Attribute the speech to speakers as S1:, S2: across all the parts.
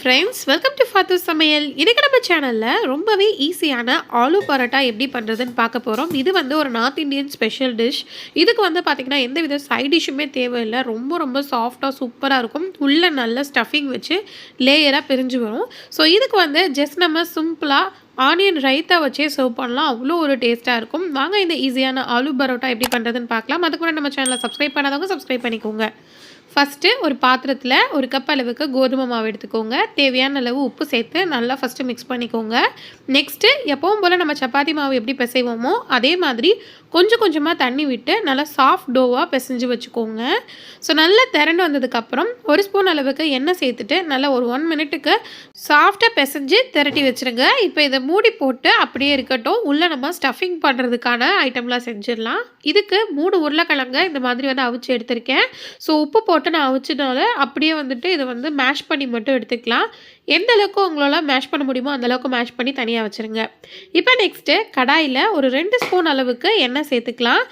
S1: Friends welcome to ஃபாத்து சமையல் இன்னைக்கு நம்ம சேனலில் ரொம்பவே ஈஸியான ஆலு பரோட்டா எப்படி பண்ணுறதுன்னு பார்க்க போகிறோம் இது வந்து ஒரு நார்த் இந்தியன் ஸ்பெஷல் டிஷ் இதுக்கு வந்து பார்த்திங்கன்னா எந்த வித சைட் டிஷ்ஷுமே தேவையில்லை. ரொம்ப ரொம்ப சாஃப்டாக சூப்பராக இருக்கும். உள்ளே நல்ல ஸ்டஃபிங் வச்சு லேயராக பிரிஞ்சு வரும். ஸோ இதுக்கு வந்து ஜஸ்ட் நம்ம சிம்பிளாக ஆனியன் ரைத்தா வச்சே சர்வ் பண்ணலாம். அவ்வளோ ஒரு டேஸ்ட்டாக இருக்கும். வாங்க இந்த ஈஸியான ஆலு பரோட்டா எப்படி பண்ணுறதுன்னு பார்க்கலாம். அதுக்கு முன்னாடி நம்ம சேனலை சப்ஸ்கிரைப் பண்ணாதவங்க சப்ஸ்கிரைப் பண்ணிக்கோங்க. ஃபஸ்ட்டு ஒரு பாத்திரத்தில் ஒரு கப் அளவுக்கு கோதுமை மாவு எடுத்துக்கோங்க. தேவையான அளவு உப்பு சேர்த்து நல்லா ஃபஸ்ட்டு மிக்ஸ் பண்ணிக்கோங்க. நெக்ஸ்ட்டு எப்பவும் போல் நம்ம சப்பாத்தி மாவு எப்படி பிசைவோமோ அதே மாதிரி கொஞ்சம் கொஞ்சமாக தண்ணி விட்டு நல்லா சாஃப்ட் டோவாக பிசைஞ்சு வச்சுக்கோங்க. ஸோ நல்லா திரண்டு வந்ததுக்கப்புறம் ஒரு ஸ்பூன் அளவுக்கு எண்ணெய் சேர்த்துட்டு நல்லா ஒரு ஒன் மினிட்டுக்கு சாஃப்டாக பிசைஞ்சு திரட்டி வச்சுருங்க. இப்போ இதை மூடி போட்டு அப்படியே இருக்கட்டும். உள்ளே நம்ம ஸ்டஃபிங் பண்ணுறதுக்கான ஐட்டம்லாம் செஞ்சிடலாம். இதுக்கு மூணு உருளைக்கிழங்க இந்த மாதிரி வந்து அவிச்சு எடுத்திருக்கேன். ஸோ உப்பு போட்டு நான் அவிச்சனால அப்படியே வந்துட்டு இதை வந்து மேஷ் பண்ணி மட்டும் எடுத்துக்கலாம். எந்த அளவுக்கு உங்களால் மேஷ் பண்ண முடியுமோ அந்தளவுக்கு மேஷ் பண்ணி தனியாக வச்சுருங்க. இப்போ நெக்ஸ்ட்டு கடாயில் ஒரு ரெண்டு ஸ்பூன் அளவுக்கு எண்ணெய் சேர்த்துக்கலாம்.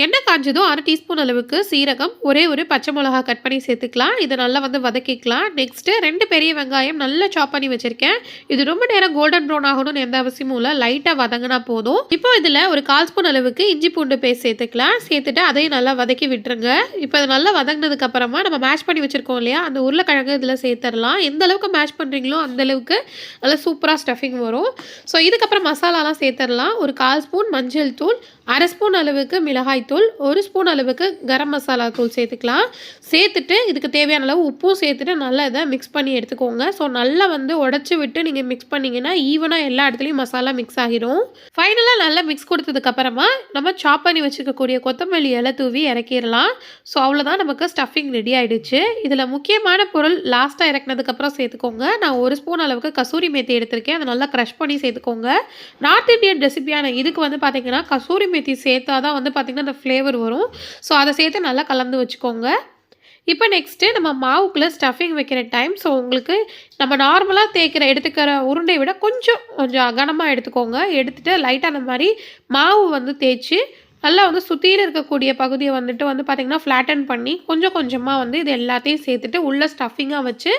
S1: எண்ணெய் காஞ்சதும் அரை டீஸ்பூன் அளவுக்கு சீரகம் ஒரே ஒரு பச்சை மிளகா கட் பண்ணி சேர்த்துக்கலாம். இதை நல்லா வந்து வதக்கிக்கலாம். நெக்ஸ்ட்டு ரெண்டு பெரிய வெங்காயம் நல்லா சாப் பண்ணி வச்சுருக்கேன். இது ரொம்ப நேரம் கோல்டன் ப்ரௌன் ஆகணும்னு எந்த அவசியமும் இல்லை. லைட்டாக வதங்கினா போதும். இப்போ இதில் ஒரு கால் ஸ்பூன் அளவுக்கு இஞ்சி பூண்டு பேஸ்ட் சேர்த்துக்கலாம். சேர்த்துட்டு அதையும் நல்லா வதக்கி விட்டுருங்க. இப்போ இது நல்லா வதங்கினதுக்கு அப்புறமா நம்ம மேஷ் பண்ணி வச்சுருக்கோம் இல்லையா? அந்த உருளைக்கிழங்கு இதில் சேர்த்துடலாம். எந்த அளவுக்கு மேஷ் பண்ணுறீங்களோ அந்த அளவுக்கு நல்லா சூப்பராக ஸ்டஃபிங் வரும். ஸோ இதுக்கப்புறம் மசாலாலாம் சேர்த்துடலாம். ஒரு கால் ஸ்பூன் மஞ்சள் தூள் அரை ஸ்பூன் அளவுக்கு மிளகாய்த்தூள் ஒரு ஸ்பூன் அளவுக்கு கரம் மசாலா தூள் சேர்த்துக்கலாம். சேர்த்துட்டு இதுக்கு தேவையான அளவு உப்பும் சேர்த்துட்டு நல்லா இதை மிக்ஸ் பண்ணி எடுத்துக்கோங்க. ஸோ நல்லா வந்து உடச்சி விட்டு நீங்கள் மிக்ஸ் பண்ணிங்கன்னா ஈவனாக எல்லா இடத்துலையும் மசாலா மிக்ஸ் ஆகிரும். ஃபைனலாக நல்லா மிக்ஸ் கொடுத்ததுக்கப்புறமா நம்ம சாப் பண்ணி வச்சுருக்கக்கூடிய கொத்தமல்லி இலை தூவி இறக்கிடலாம். ஸோ அவ்வளோதான் நமக்கு ஸ்டஃபிங் ரெடி ஆகிடுச்சு இதில் முக்கியமான பொருள் லாஸ்ட்டாக இறக்குனதுக்கப்புறம் சேர்த்துக்கோங்க. நான் ஒரு ஸ்பூன் அளவுக்கு கசூரி மேத்தி எடுத்திருக்கேன். அதை நல்லா க்ரஷ் பண்ணி சேர்த்துக்கோங்க. நார்த் இந்தியன் ரெசிபியான இதுக்கு வந்து பார்த்திங்கன்னா கசூரி மேத்தி சேர்த்தா தான் வந்து பார்த்திங்கன்னா அந்த ஃப்ளேவர் வரும். ஸோ அதை சேர்த்து நல்லா கலந்து வச்சுக்கோங்க. இப்போ நெக்ஸ்ட்டு நம்ம மாவுக்குள்ளே ஸ்டஃபிங் வைக்கிற டைம் ஸோ உங்களுக்கு நம்ம நார்மலாக தேய்க்கிற எடுத்துக்கிற உருண்டை விட கொஞ்சம் கொஞ்சம் கனமாக எடுத்துக்கோங்க. எடுத்துகிட்டு லைட்டாக அந்த மாதிரி மாவு வந்து தேய்ச்சி நல்லா வந்து சுற்றியில் இருக்கக்கூடிய பகுதியை வந்துட்டு வந்து பார்த்திங்கன்னா ஃப்ளாட்டன் பண்ணி கொஞ்சம் கொஞ்சமாக வந்து இது எல்லாத்தையும் சேர்த்துட்டு உள்ள ஸ்டஃபிங்காக வச்சு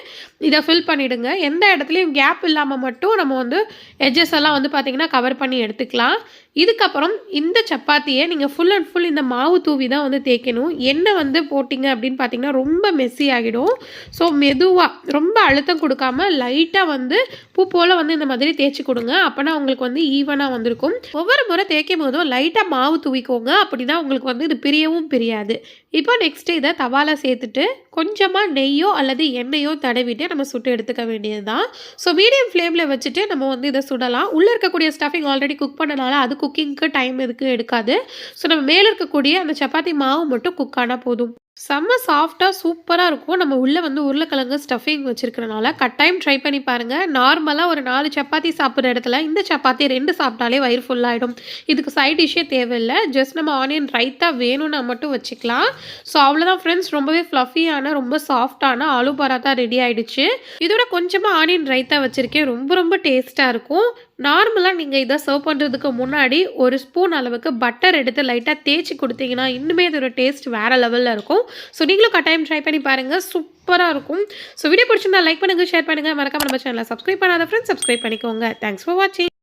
S1: இதை ஃபில் பண்ணிவிடுங்க எந்த இடத்துலையும் கேப் இல்லாமல் மட்டும் நம்ம வந்து எட்ஜஸ் எல்லாம் வந்து பார்த்திங்கன்னா கவர் பண்ணி எடுத்துக்கலாம். இதுக்கப்புறம் இந்த சப்பாத்தியை நீங்கள் ஃபுல் அண்ட் ஃபுல் இந்த மாவு தூவி தான் வந்து தேய்க்கணும். எண்ணெய் வந்து போட்டிங்க அப்படின்னு பார்த்தீங்கன்னா ரொம்ப மெஸ்ஸி ஆகிடும். ஸோ மெதுவாக ரொம்ப அழுத்தம் கொடுக்காம லைட்டாக வந்து பூ போல் வந்து இந்த மாதிரி தேய்ச்சி கொடுங்க. அப்போனா உங்களுக்கு வந்து ஈவனாக வந்திருக்கும். ஒவ்வொரு முறை தேய்க்கும் போதும் லைட்டாக மாவு தூவிக்கும் தூவிக்கோங்க அப்படின்னா உங்களுக்கு வந்து இது பிரியவும் பிரியாது. இப்போ நெக்ஸ்ட்டு இதை தவாலை சேர்த்துட்டு கொஞ்சமாக நெய்யோ அல்லது எண்ணெயோ தடவிட்டு நம்ம சுட்டு எடுத்துக்க வேண்டியது தான் ஸோ மீடியம் ஃப்ளேமில் வச்சுட்டு நம்ம வந்து இதை சுடலாம். உள்ளே இருக்கக்கூடிய ஸ்டஃபிங் ஆல்ரெடி குக் பண்ணனால அது குக்கிங்க்கு டைம் எதுக்கு எடுக்காது. ஸோ நம்ம மேலே இருக்கக்கூடிய அந்த சப்பாத்தி மாவு மட்டும் குக் ஆனால் போதும். செம்ம சாஃப்டாக சூப்பராக இருக்கும். நம்ம உள்ளே வந்து உருளைக்கிழங்கு ஸ்டஃபிங் வச்சுருக்கிறனால கட்டாயம் ட்ரை பண்ணி பாருங்கள் நார்மலாக ஒரு நாலு சப்பாத்தி சாப்பிட்ற இடத்துல இந்த சப்பாத்தி ரெண்டு சாப்பிட்டாலே வயிறு ஃபுல்லாகிடும் இதுக்கு சைட் டிஷ்ஷே தேவையில்லை. ஜஸ்ட் நம்ம ஆனியன் ரைத்தா வேணும்னா மட்டும் வச்சுக்கலாம். ஸோ அவ்வளோதான் ஃப்ரெண்ட்ஸ் ரொம்பவே ஃப்ளஃபியான ரொம்ப சாஃப்டான ஆலு பராத்தா ரெடி ஆகிடுச்சு இதோட கொஞ்சமாக ஆனியன் ரைத்தா வச்சுருக்கேன். ரொம்ப ரொம்ப டேஸ்ட்டாக இருக்கும். நார்மலாக நீங்கள் இதை சர்வ் பண்ணுறதுக்கு முன்னாடி ஒரு ஸ்பூன் அளவுக்கு பட்டர் எடுத்து லைட்டாக தேய்ச்சி கொடுத்தீங்கன்னா இன்னுமே இதோட டேஸ்ட் வேறு லெவலில் இருக்கும். ஸோ நீங்களும் கட்டாயம் ட்ரை பண்ணி பாருங்கள் சூப்பராக இருக்கும். ஸோ வீடியோ பிடிச்சிருந்தா லைக் பண்ணுங்கள் ஷேர் பண்ணுங்கள் மறக்காம நம்ம சேனலை சப்ஸ்கிரைப் பண்ணாத ஃப்ரெண்ட்ஸ் சப்ஸ்கிரைப் பண்ணிக்கோங்க. தேங்க்ஸ் ஃபார் வாட்சிங்